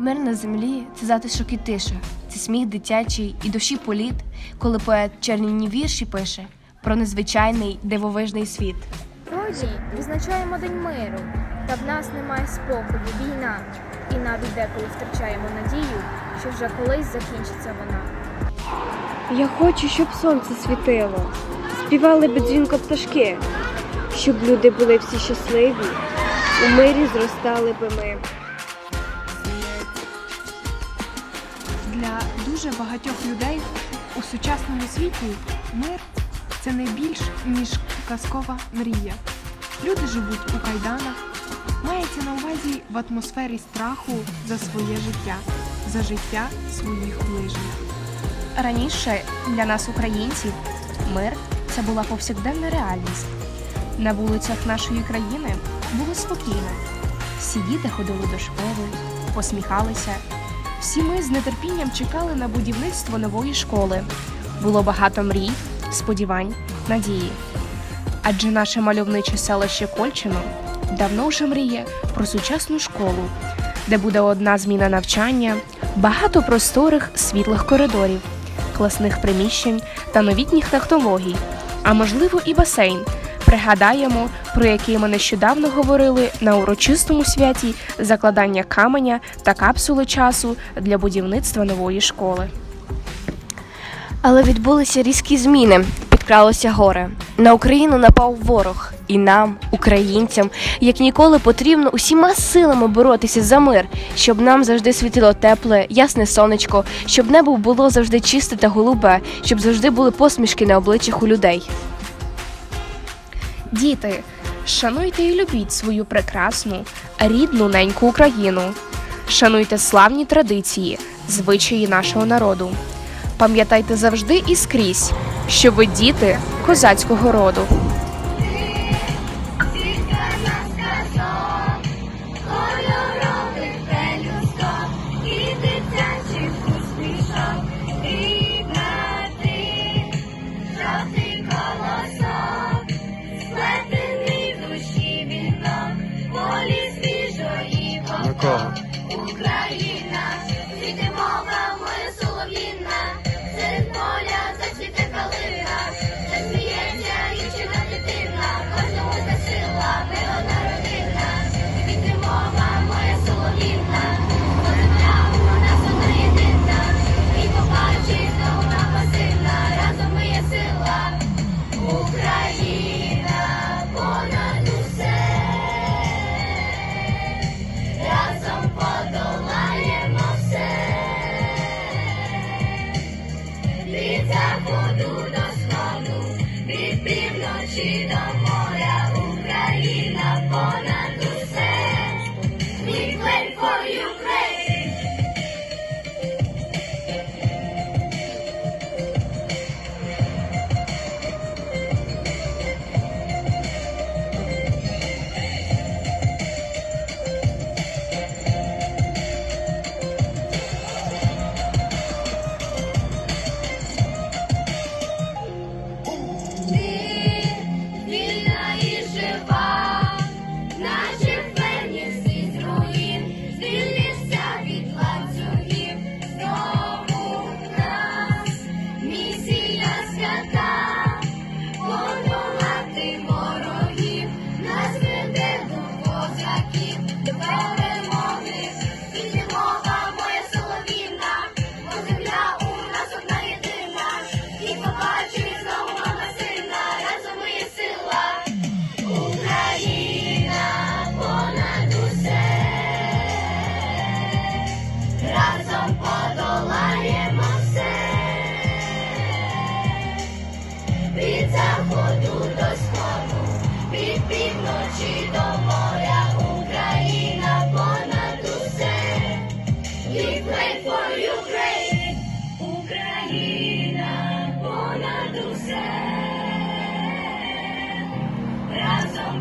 Мир на землі це затишок і тиша, це сміх дитячий і душі політ, коли поет черніні вірші пише про незвичайний дивовижний світ. Вроді відзначаємо День миру, та в нас немає спокою, війна. І навіть деколи втрачаємо надію, що вже колись закінчиться вона. Я хочу, щоб сонце світило, співали би дзвінко пташки, щоб люди були всі щасливі, у мирі зростали би ми. Для дуже багатьох людей у сучасному світі мир це не більш ніж казкова мрія. Люди живуть у кайданах, мається на увазі в атмосфері страху за своє життя, за життя своїх ближніх. Раніше для нас, українців, мир це була повсякденна реальність. На вулицях нашої країни було спокійно. Всі діти ходили до школи, посміхалися. Всі ми з нетерпінням чекали на будівництво нової школи. Було багато мрій, сподівань, надії. Адже наше мальовниче селище Кольчино давно вже мріє про сучасну школу, де буде одна зміна навчання, багато просторих світлих коридорів, класних приміщень та новітніх технологій, а можливо і басейн. Пригадаємо, про який ми нещодавно говорили на урочистому святі закладання каменя та капсули часу для будівництва нової школи. Але відбулися різкі зміни, підкралося горе. На Україну напав ворог, і нам, українцям, як ніколи потрібно усіма силами боротися за мир, щоб нам завжди світило тепле, ясне сонечко, щоб небо було завжди чисте та голубе, щоб завжди були посмішки на обличчях у людей. Діти, шануйте і любіть свою прекрасну, рідну неньку Україну. Шануйте славні традиції, звичаї нашого народу. Пам'ятайте завжди і скрізь, що ви діти козацького роду. Socorro.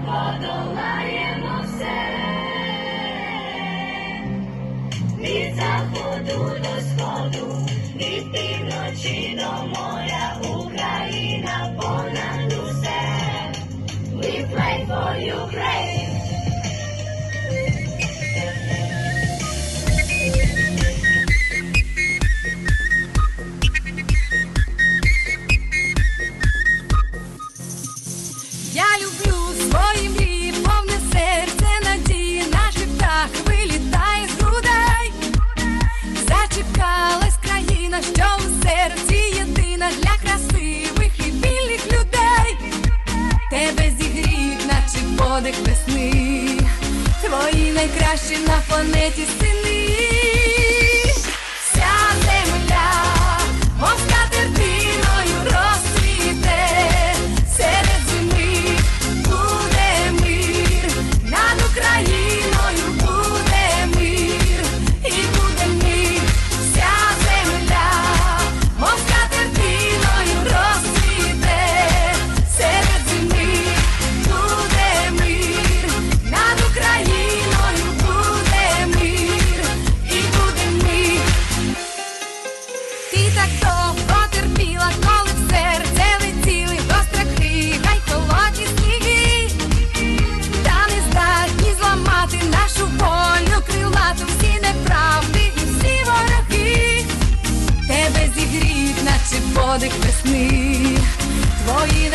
Подолаємо все. Від заходу до сходу, від півночі до моря, Україна понад усе. We play for Ukraine. Найкращі на планеті сини.